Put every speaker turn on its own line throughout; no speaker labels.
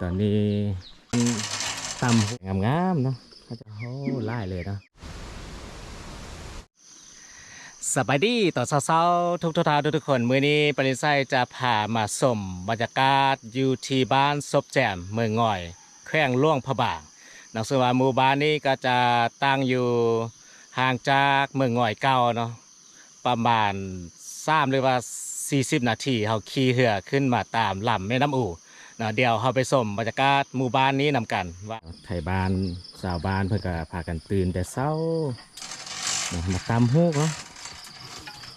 ตอนนี้ตำงามๆเนาะเขาจะโอ้ไล่เลยเนาะสบายดีต่อเช้าๆทุกทุกท่านทุกคน มื้อนี้ปริไซจะพามาสมบรรยากาศอยู่ที่บ้านซบแจมเมืองง่อย แขวงล่วงพระบางนักสวาหมู่บ้านนี้ก็จะตั้งอยู่ห่างจากเมืองง่อยเก่าเนาะประมาณสามหรือว่า 40 นาทีเขาขี่เหือขึ้นมาตามลำแม่น้ำอู่ นะเดี๋ยวเราไปชมบรรยากาศหมู่บ้านนี้นำกันว่าไทยบ้านสาวบ้านเพื่อก็พากันตื่นแต่เช้ามาตำฮูกเนาะ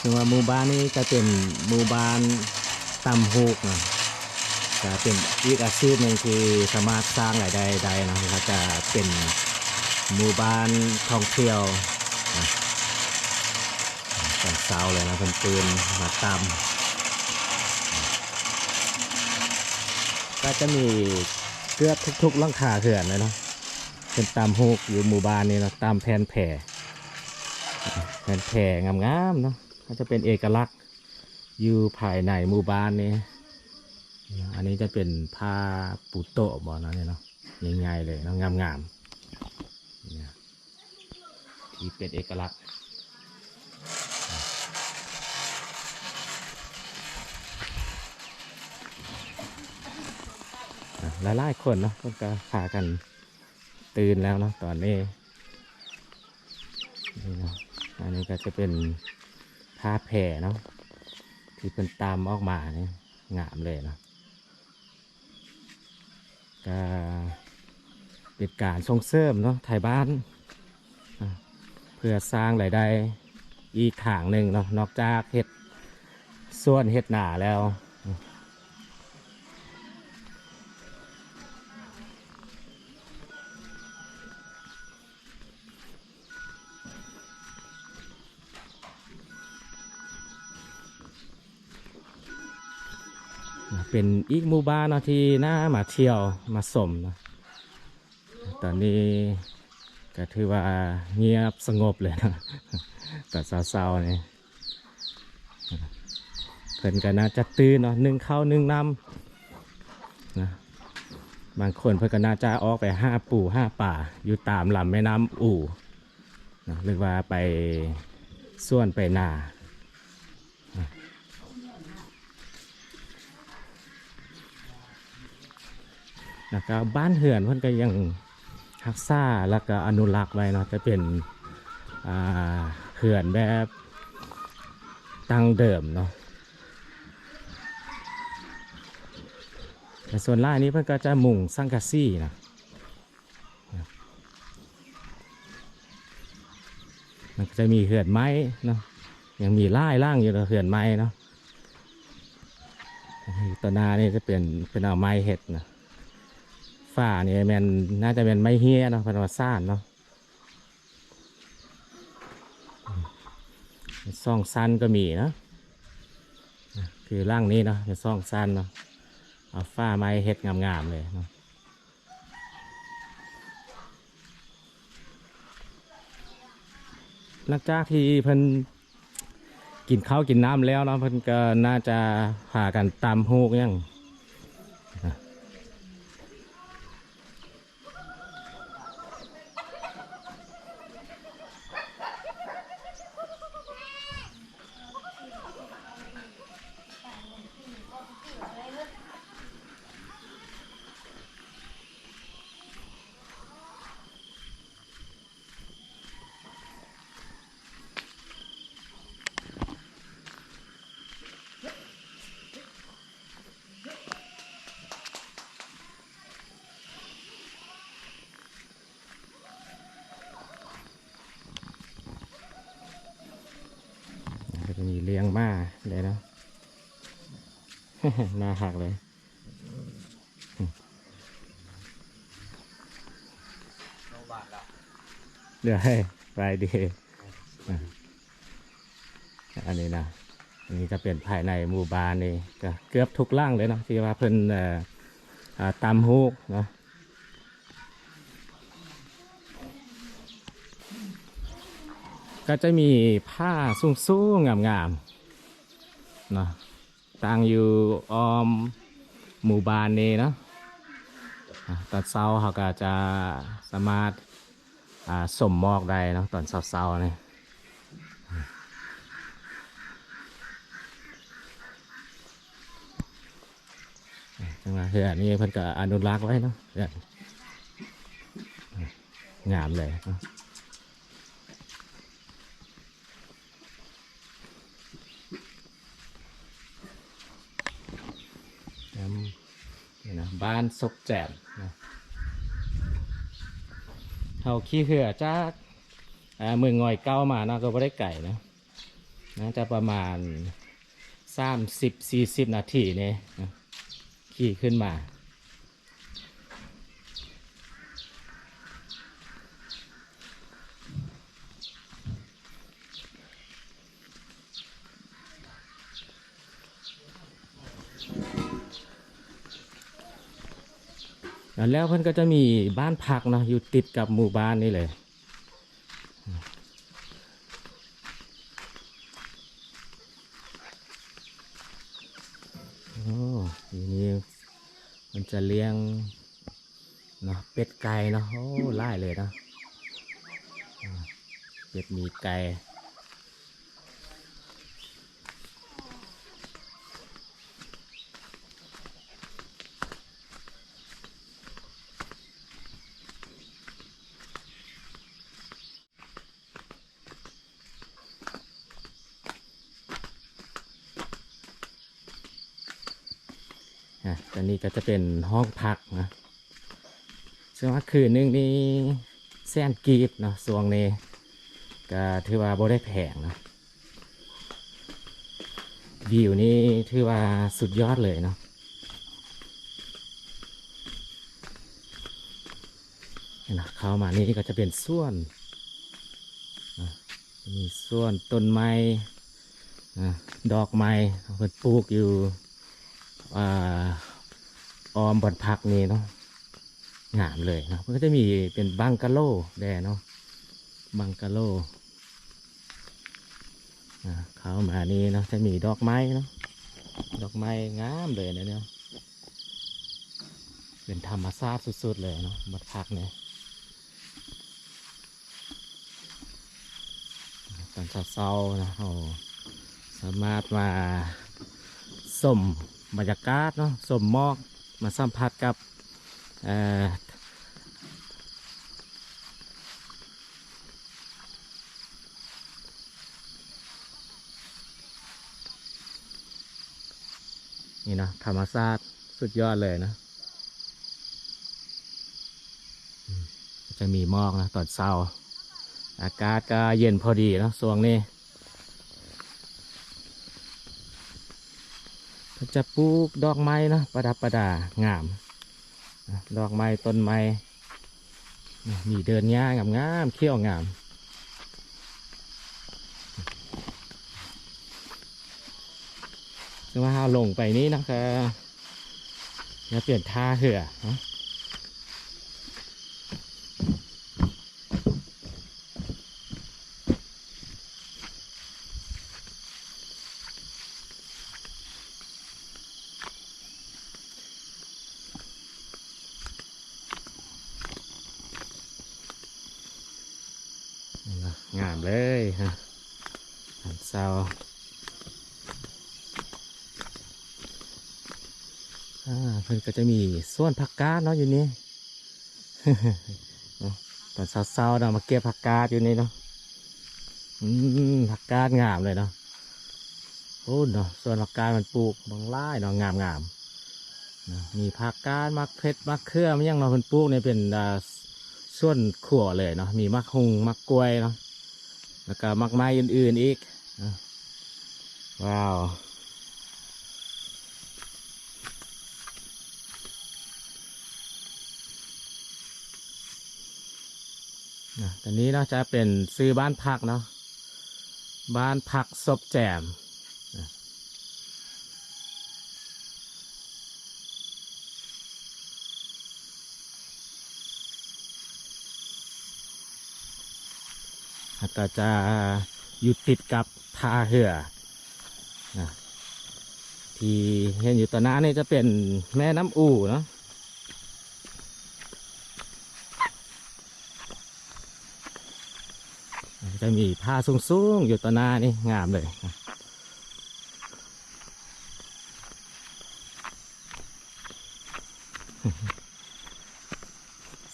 ถึงว่าหมู่บ้านนี้จะเป็นหมู่บ้านตำฮูกนะจะเป็นอีกอาชีพหนึ่งที่สามารถสร้างรายได้ได้นะก็จะเป็นหมู่บ้านท่องเที่ยวนะตอนเช้าเลยนะเพิ่นตื่นมาตำ ก็จะมีเกือบทุกๆหลังคาเขื่อนเลยเนาะเป็นตามฮูกอยู่หมู่บ้านนี้เนาะตามแผ่นแผ่แผ่นแผ่งามๆเนาะก็จะเป็นเอกลักษณ์อยู่ภายในหมู่บ้านนี้อันนี้จะเป็นผ้าปูโตะบอนะเนี่ยเนาะง่ายๆเลยเนาะงามๆที่เป็นเอกลักษณ์ หลายหลายๆคนเนาะเพิ่นก็พากันตื่นแล้วเนาะตอนนี้นี่เนาะอันนี้ก็จะเป็นผ้าแผ่เนาะที่เป็นตามออกมาเนี่ยงามเลยเนาะก็เป็นการส่งเสริมเนาะไทยบ้าน เพื่อสร้างรายได้อีกขางหนึ่งเนาะนอกจากเห็ดส่วนเห็ดหนาแล้ว เป็นอีกหมู่บ้านนะที่น่ามาเที่ยวมาสมนะตอนนี้ก็ถือว่าเงียบสงบเลยนะแต่เศร้าๆนี่เพิ่นก็น่าจะตื่นเนาะนึ่งข้าวนึ่งน้ำนะบางคนเพิ่นก็น่าจะออกไปห้าปู่ห้าป่า อยู่ตามลำแม่น้ำอู่นะหรือว่าไปส่วนไปนา แล้วก็บ้านเหือนเพิ่นก็ยังรักษาแล้วก็อนุรักษ์ไว้เนาะจะเป็นเหือนแบบตั้งเดิมเนาะแต่ส่วนล่างนี้เพิ่อนก็จะมุงสังกะซี่นะมันจะมีเหือนไม้เนาะยังมีล่ายล่างอยู่เนาะเหือนไม้เนาะตัวนานี่จะเป็นเป็นเอาไม้เห็ดนะ ฝ้านี่แมนน่าจะเป็นไม้เฮียเนาะเป็นวัซ่านเนาะซ่องสั้นก็มีเนาะคือร่างนี้เนาะเป็นซ่องสั้นเนาะเอาฝ้าไม้เฮ็ดงามๆเลยเนาะหลังจากที่เพิ่นกินข้าวกินน้ำแล้วเนาะเพิ่นก็น่าจะพากันตามฮูกยัง ก็จะมีเลี้ยงม้า เลยนาะน่าหักเลยเดี๋ยวให้ไปดีอันนี้นะอันนี้ก็เป็นภายในหมู่บ้านนี่ก็เกือบทุกล่างเลยเนาะที่ว่าเพิ่นเอ่ออ่าตามฮูกนะก็จะมีผ้าสูงๆงามๆ เนาะตั้งอยู่อ้อมหมู่บ้านนี้เนาะตอนเช้าเขาก็จะสามารถาสมมอกได้เนาะตอนเช้าๆนี่จังหวะเฮือนี่เพิ่นก็อนุรักษ์ไว้เนาะเงามเลยเนาะ นี่นะบ้านซบแจมนะเฮาขี้เหือจากอ่าเมืองงอยเก้ามานาะก็บ่ได้ไก่นะนะจะประมาณสามสิบสี่สิบนาทีเนี่ยนะขี่ขึ้นมา แล้วเพิ่นก็จะมีบ้านพักเนาะอยู่ติดกับหมู่บ้านนี่เลย โอ้ทีนี้มันจะเลี้ยงเนาะเป็ดไก่เนาะโอ้ไล่เลยเนาะเป็ดมีไก่ อะตอนนี้ก็จะเป็นห้องพักนะซึ่งว่าคืนหนึงนี่แสนกีบเนาะสวงนี้ก็ถือว่าบ่ได้แพงนะวิวนี่ถือว่าสุดยอดเลยเนาะนะเข้ามานี่ก็จะเป็นส่วนมีส่วนต้นไม้ดอกไม้เพิ่นปลูกอยู่ อ่าออมบอนพักนี่เนาะงามเลยเนาะมันก็จะมีเป็นบังกะโลแดเนาะบังกะโลเข้ามานี่เนาะจะมีดอกไม้เนาะดอกไม้งามเลยนะเนี่ยเป็นธรรมชาติสุดๆเลยเนาะบอนพักเนี่ยตอนเช้าๆนะเราสามารถมาสม บรรยากาศเนาะสมมอกมาสัมผัสกับนี่นะธรรมชาติสุดยอดเลยนะจะมีหมอกนะตอนเช้า อากาศก็เย็นพอดีนะช่วงนี้ เขา จะปลูกดอกไม้นะประดับประดางาม ดอกไม้ต้นไม้มีเดินง่ายงามงามๆเขี้ยวงามจะว่าเราลงไปนี้นะคะจะเปลี่ยนท่าเหือเนาะนี่นะงาม เลยฮะหันเศร้าอ่าเพิ่นก็จะมีส่วนผักกาดเนาะอยู่นี่ตอนเศร้าๆเนาะมาเก็บผักกาดอยู่นี่เนาะอืมผักกาดงามเลยเนาะโอ้เนาะส่วนผักกาดมันปลูกบางไร่เนาะงามงามมีผักกาดมักเพชรมักเครือมันยังเนาะเพิ่นปลูกเนี่ยเป็นส่วนขั่วเลยเนาะมีมักฮุงมักกล้วยเนาะ แล้วก็มากมายอื่นๆอีก ว้าว ตอนนี้เนาะจะเป็นซื้อบ้านพักเนาะ บ้านพักศพแจม ก็จะอยู่ติดกับท่าเหือนะที่เห็นอยู่ต่อหน้นนี่จะเป็นแม่น้ำอู่เนาะจะมีผ้าสูงๆอยู่ต่นหน้านี่งามเลย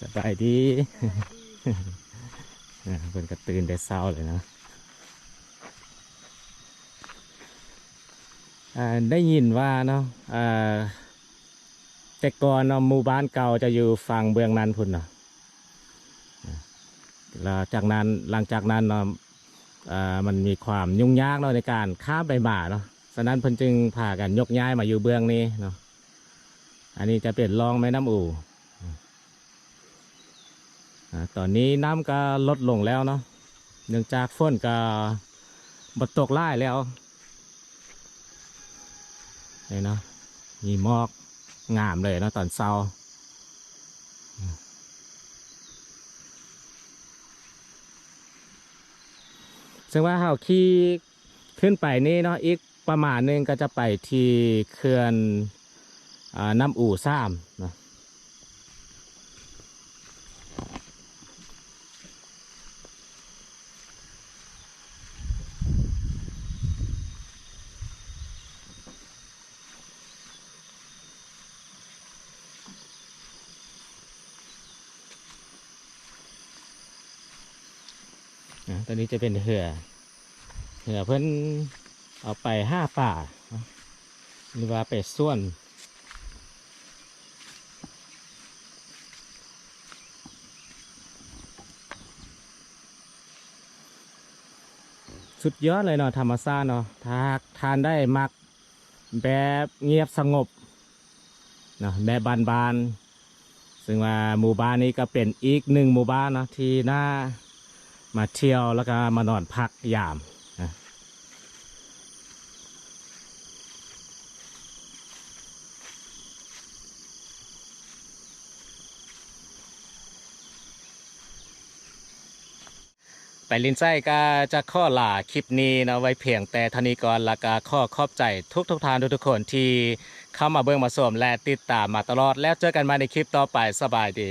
สบายดี เพิ่นก็ตื่นแต่เช้าเลยนะได้ยินว่าเนาะแต่ก่อนเนาะหมู่บ้านเก่าจะอยู่ฝั่งเบืองนั้นพุ่นเนาะแล้วจากนั้นหลังจากนั้นเนาะมันมีความยุ่งยากเนาะในการข้ามไปมาเนาะฉะนั้นเพิ่นจึงพากันยกย้ายมาอยู่เบืองนี้เนาะอันนี้จะเป็นรองแม่น้ำอู่ ตอนนี้น้ำก็ลดลงแล้วเนาะเนื่องจากฝนก็บดตกไล่แล้วนี่เนาะมีหมอกงามเลยเนาะตอนเช้าซึ่งว่าเราขี่ขึ้นไปนี่เนาะอีกประมาณหนึงก็จะไปที่เขื่อนอน้ำอู่ซ้ำเนาะ ตัวนี้จะเป็นเหือเหือเพิ่นเอาไปห้าป่าหรือว่าไปส่วนสุดยอดเลยเนาะธรรมชาติเนาะถ้าทานได้มักแบบเงียบสงบเนาะแบบบานๆซึ่งว่าหมู่บ้านนี้ก็เป็นอีกหนึ่งหมู่บ้านเนาะที่น่า มาเที่ยวแล้วก็มานอนพักยามนะไปลินไส้ก็จะข้อหลาคลิปนี้นะไว้เพียงแต่ทนีก่อนแล้วก็ข้อขอบใจทุกทุกทานทุกๆคนที่เข้ามาเบิ่งมาชมและติดตามมาตลอดแล้วเจอกันมาในคลิปต่อไปสบายดี